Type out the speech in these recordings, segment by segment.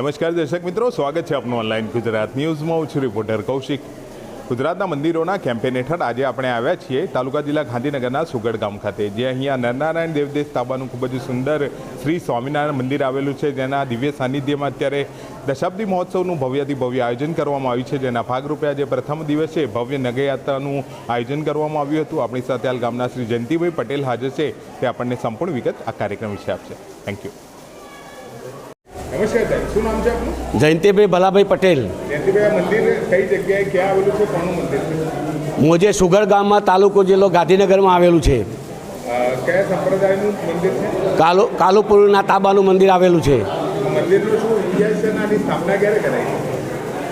નમસ્કાર દર્શક મિત્રો, સ્વાગત છે આપનું ઓનલાઈન ગુજરાત ન્યૂઝમાં. હું છું રિપોર્ટર કૌશિક. ગુજરાતના મંદિરોના કેમ્પેન હેઠળ આજે આપણે આવ્યા છીએ તાલુકા જિલ્લા ગાંધીનગરના સુગડ ગામ ખાતે, જે અહીંયા નરનારાયણ દેવદેશ તાબાનું ખૂબ જ સુંદર શ્રી સ્વામિનારાયણ મંદિર આવેલું છે, જેના દિવ્ય સાનિધ્યમાં અત્યારે દશાબ્દી મહોત્સવનું ભવ્યથી ભવ્ય આયોજન કરવામાં આવ્યું છે, જેના ભાગરૂપે આજે પ્રથમ દિવસે ભવ્ય નગરયાત્રાનું આયોજન કરવામાં આવ્યું હતું. આપણી સાથે હાલ ગામના શ્રી જયંતિભાઈ પટેલ હાજર છે, તે આપણને સંપૂર્ણ વિગત આ કાર્યક્રમ વિશે આપશે. થેન્ક યુ નમસ્કાર સાહેબ શું નામ છે આપનું જયંતિભાઈ ભલાભાઈ પટેલ. મોજે સુગર ગામમાં તાલુકો જિલ્લો ગાંધીનગરમાં આવેલું છે. કાલુ કાલુપુરના તાબાનું મંદિર આવેલું છે.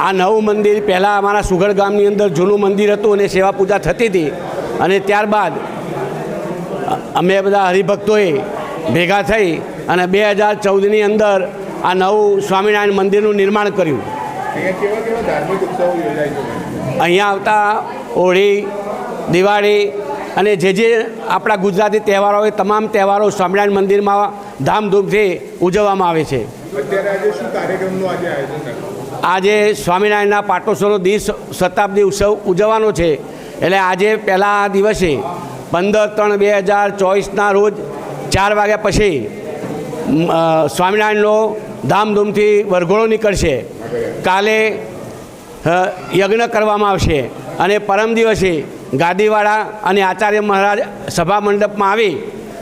આ નવું મંદિર પહેલાં અમારા સુગર ગામની અંદર જૂનું મંદિર હતું અને સેવા પૂજા થતી હતી. અને ત્યારબાદ અમે બધા હરિભક્તોએ ભેગા થઈ અને બે હજાર ચૌદની અંદર આ નવું સ્વામિનારાયણ મંદિરનું નિર્માણ કર્યું. અહીંયા આવતા હોળી દિવાળી અને જે જે આપણા ગુજરાતી તહેવારો હોય તમામ તહેવારો સ્વામિનારાયણ મંદિરમાં ધામધૂમથી ઉજવવામાં આવે છે. આજે સ્વામિનારાયણના પાટોત્સવનો દિવસ શતાબ્દી ઉત્સવ ઉજવવાનો છે. એટલે આજે પહેલા દિવસે પંદર ત્રણ બે હજાર ચોવીસના રોજ ચાર વાગ્યા પછી સ્વામિનારાયણનો ધામધૂમથી વરઘોડો નીકળશે. કાલે યજ્ઞ કરવામાં આવશે અને પરમ દિવસે ગાદીવાળા અને આચાર્ય મહારાજ સભા મંડપમાં આવી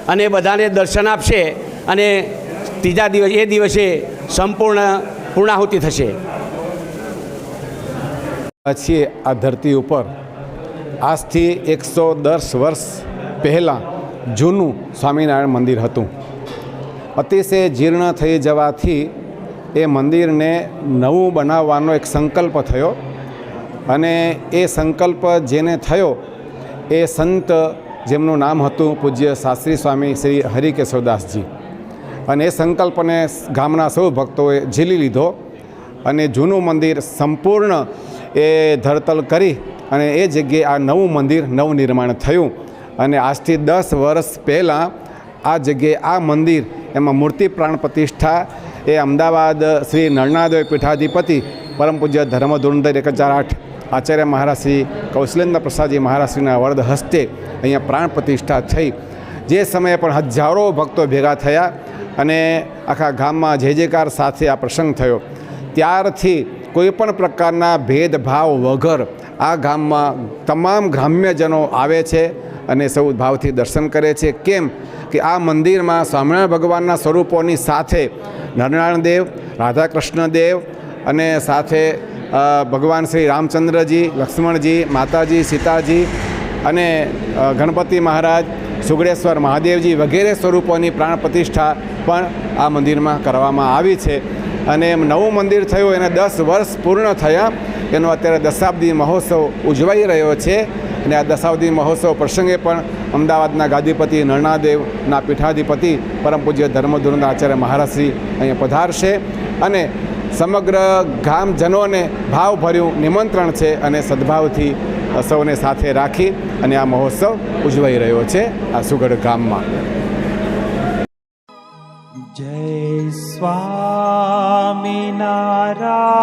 અને બધાને દર્શન આપશે અને ત્રીજા દિવસ, એ દિવસે સંપૂર્ણ પૂર્ણાહુતિ થશે. છીએ આ ધરતી ઉપર આજથી એકસો દસ વર્ષ પહેલાં જૂનું સ્વામિનારાયણ મંદિર હતું. અતિશય જીર્ણ થઈ જવાથી એ મંદિરને નવું બનાવવાનો એક સંકલ્પ થયો. અને એ સંકલ્પ જેને થયો, એ સંત જેમનું નામ હતું પૂજ્ય શાસ્ત્રી સ્વામી શ્રી હરિકેશવદાસજી. અને એ સંકલ્પને ગામના સૌ ભક્તોએ ઝીલી લીધો અને જૂનું મંદિર સંપૂર્ણ એ ધરતલ કરી અને એ જગ્યાએ આ નવું મંદિર નવનિર્માણ થયું. અને આજથી દસ વર્ષ પહેલાં આ જગ્યાએ આ મંદિર, એમાં મૂર્તિ પ્રાણ પ્રતિષ્ઠા, એ અમદાવાદ શ્રી નરનાદેવ પીઠાધિપતિ પરમ પૂજ્ય ધર્મ ધુરંધર એક હજાર આઠ આચાર્ય મહારાજ શ્રી કૌશલેન્દ્ર પ્રસાદજી મહારાજશ્રીના વરદ હસ્તે અહીંયા પ્રાણ પ્રતિષ્ઠા થઈ. જે સમયે પણ હજારો ભક્તો ભેગા થયા અને આખા ગામમાં જે જેકાર સાથે આ પ્રસંગ થયો. ત્યારથી કોઈપણ પ્રકારના ભેદભાવ વગર આ ગામમાં તમામ ગ્રામ્યજનો આવે છે. અને સૌ ભાવથી દર્શન કરે છે. કેમ કે આ મંદિરમાં સ્વામિનારાયણ ભગવાનના સ્વરૂપોની સાથે નરનારાયણ દેવ, રાધાકૃષ્ણ દેવ અને સાથે ભગવાન શ્રી રામચંદ્રજી, લક્ષ્મણજી, માતાજી, સીતાજી અને ગણપતિ મહારાજ, સુગડેશ્વર મહાદેવજી વગેરે સ્વરૂપોની પ્રાણ પ્રતિષ્ઠા પણ આ મંદિરમાં કરવામાં આવી છે. અને નવું મંદિર થયું, એને દસ વર્ષ પૂર્ણ થયા. એનો અત્યારે દશાબ્દી મહોત્સવ ઉજવાઈ રહ્યો છે. અને આ દશાવતી મહોત્સવ પ્રસંગે પણ અમદાવાદના ગાદીપતિ નરણાદેવના પીઠાધિપતિ પરમ પૂજ્ય ધર્મધુરંદ આચાર્ય મહારાજશ્રી અહીંયા પધારશે. અને સમગ્ર ગામજનોને ભાવભર્યું નિમંત્રણ છે અને સદભાવથી સૌને સાથે રાખી અને આ મહોત્સવ ઉજવાઈ રહ્યો છે આ સુગઢ ગામમાં. જય સ્વામિનારાયણ.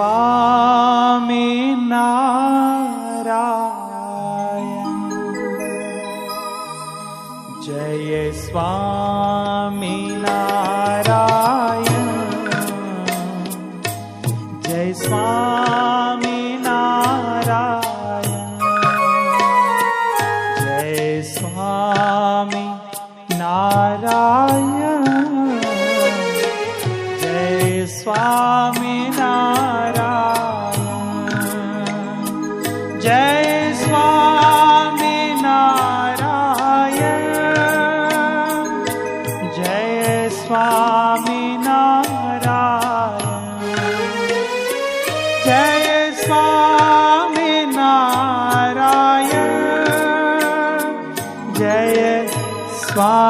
मिी नाराय जय स्वामि नारायण। जय स्वामि नारायण। जय स्वामि नारायण।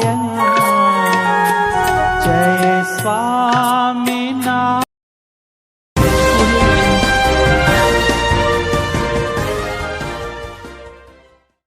Yeah.